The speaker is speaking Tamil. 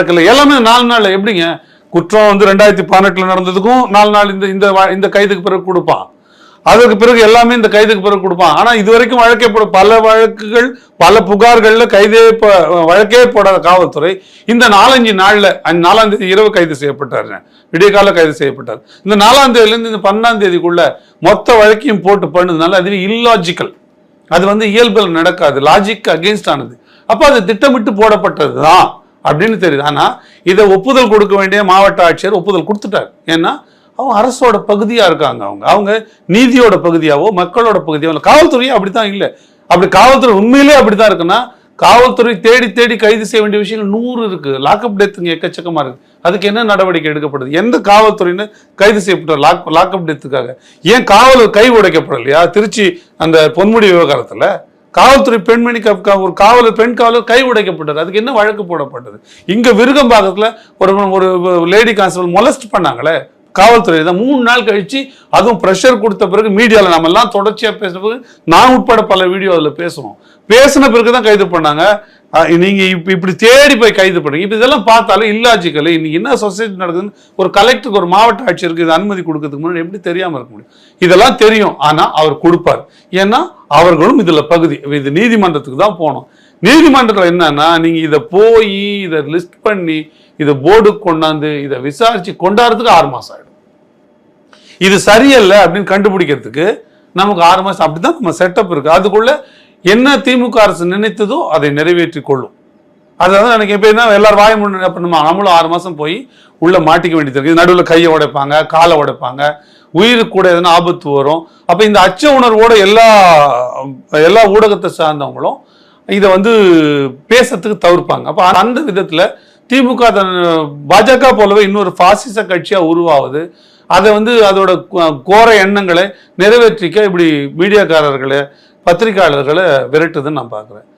இருக்குல்ல எல்லாமே நாலு நாள் எப்படிங்க? குற்றம் வந்து ரெண்டாயிரத்தி பதினெட்டுல நடந்ததுக்கும் நாலு நாள் இந்த இந்த இந்த கைதுக்கு பிறகு கொடுப்பான். அதற்கு பிறகு எல்லாமே இந்த கைதுக்கு பிறகு கொடுப்பான். ஆனால் இது வரைக்கும் வழக்கே போட பல வழக்குகள் பல புகார்களில் கைதே வழக்கே போடாத காவல்துறை இந்த நாலஞ்சு நாளில் அஞ்சு- நாலாம் தேதி இரவு கைது செய்யப்பட்டார் விடியகால கைது செய்யப்பட்டார். இந்த நாலாம் தேதியிலேருந்து இந்த பன்னெண்டாம் தேதிக்குள்ள மொத்த வழக்கையும் போட்டு பண்ணதுனால அதுவே இல்லாஜிக்கல் அது வந்து இயல்பில் நடக்காது. லாஜிக் அகேன்ஸ்ட் ஆனது. அப்போ அது திட்டமிட்டு போடப்பட்டது தான் அப்படின்னு தெரியுது. ஆனால் இதை ஒப்புதல் கொடுக்க வேண்டிய மாவட்ட ஆட்சியர் ஒப்புதல் கொடுத்துட்டார். ஏன்னா அவங்க அரசோட பகுதியாக இருக்காங்க அவங்க. அவங்க நீதியோட பகுதியாவோ மக்களோட பகுதியாவோ இல்லை காவல்துறையும் அப்படி தான் இல்லை. அப்படி காவல்துறை உண்மையிலே அப்படி தான் இருக்குன்னா காவல்துறை தேடி தேடி கைது செய்ய வேண்டிய விஷயங்கள் நூறு இருக்குது லாக்அப் டெத்துங்க எக்கச்சக்கமாக இருக்குது அதுக்கு என்ன நடவடிக்கை எடுக்கப்படுது? எந்த காவல்துறையினர் கைது செய்யப்பட்ட லாக் லாக்அப் டெத்துக்காக ஏன் காவலர் கை உடைக்கப்படலையா? திருச்சி அந்த பொன்முடி விவகாரத்தில்? காவல்துறை பெண்மணி ஒரு காவலர் பெண் காவலர் கை உடைக்கப்பட்டது. அதுக்கு என்ன வழக்கு போடப்பட்டது? இங்க விருகம்பாக்கத்தில் ஒரு ஒரு லேடி கான்ஸ்டபிள் மொலஸ்ட் பண்ணாங்களே காவல்துறை. தான் மூணு நாள் கழிச்சு அதுவும் ப்ரெஷர் கொடுத்த பிறகு மீடியாவில் நம்ம எல்லாம் தொடர்ச்சியாக பேசின பிறகு நான் உட்பட பல வீடியோ அதில் பேசுவோம் பேசின பிறகு தான் கைது பண்ணாங்க. நீங்க இப்ப இப்படி தேடி போய் கைது பண்ணுங்க. இப்ப இதெல்லாம் பார்த்தாலும் இல்லாஜிக்கல் இன்னைக்கு என்ன சொசைட்டி நடக்குதுன்னு ஒரு கலெக்டருக்கு ஒரு மாவட்ட ஆட்சியருக்கு இது அனுமதி கொடுக்கறதுக்கு முன்னாடி எப்படி தெரியாம இருக்க முடியும்? இதெல்லாம் தெரியும் ஆனா அவர் கொடுப்பார். ஏன்னா அவர்களும் இதுல பகுதி. இது நீதிமன்றத்துக்கு தான் போகணும் நீதிமன்றத்தில் என்னன்னா நீங்க இதை போய் இதை லிஸ்ட் பண்ணி இதை போர்டு கொண்டாந்து இதை விசாரிச்சு கொண்டாடுறதுக்கு ஆறு மாசம் ஆயிடும். இது சரியல்ல அப்படின்னு கண்டுபிடிக்கிறதுக்கு நமக்கு ஆறு மாசம் அப்படிதான் நம்ம செட்டப் இருக்கு. அதுக்குள்ள என்ன திமுக அரசு நினைத்ததோ அதை நிறைவேற்றி கொள்ளும். அதாவது எனக்கு எப்படின்னா எல்லாரும் வாய முன்ன பண்ணுமா? நம்மளும் ஆறு மாதம் போய் உள்ளே மாட்டிக்க வேண்டியது இருக்குது. நடுவில் கையை உடைப்பாங்க காலை உடைப்பாங்க உயிருக்கு கூட எதனா ஆபத்து வரும். அப்போ இந்த அச்ச உணர்வோட எல்லா எல்லா ஊடகத்தை சார்ந்தவங்களும் இதை வந்து பேசுறதுக்கு தவிர்ப்பாங்க. அப்போ அந்த விதத்தில் திமுக தன் பாஜக போலவே இன்னொரு பாசிச கட்சியாக உருவாவது அதை வந்து அதோட கோர எண்ணங்களை நிறைவேற்றிக்க இப்படி மீடியாக்காரர்களை பத்திரிகையாளர்களை விரட்டுதுன்னு நான் பார்க்குறேன்.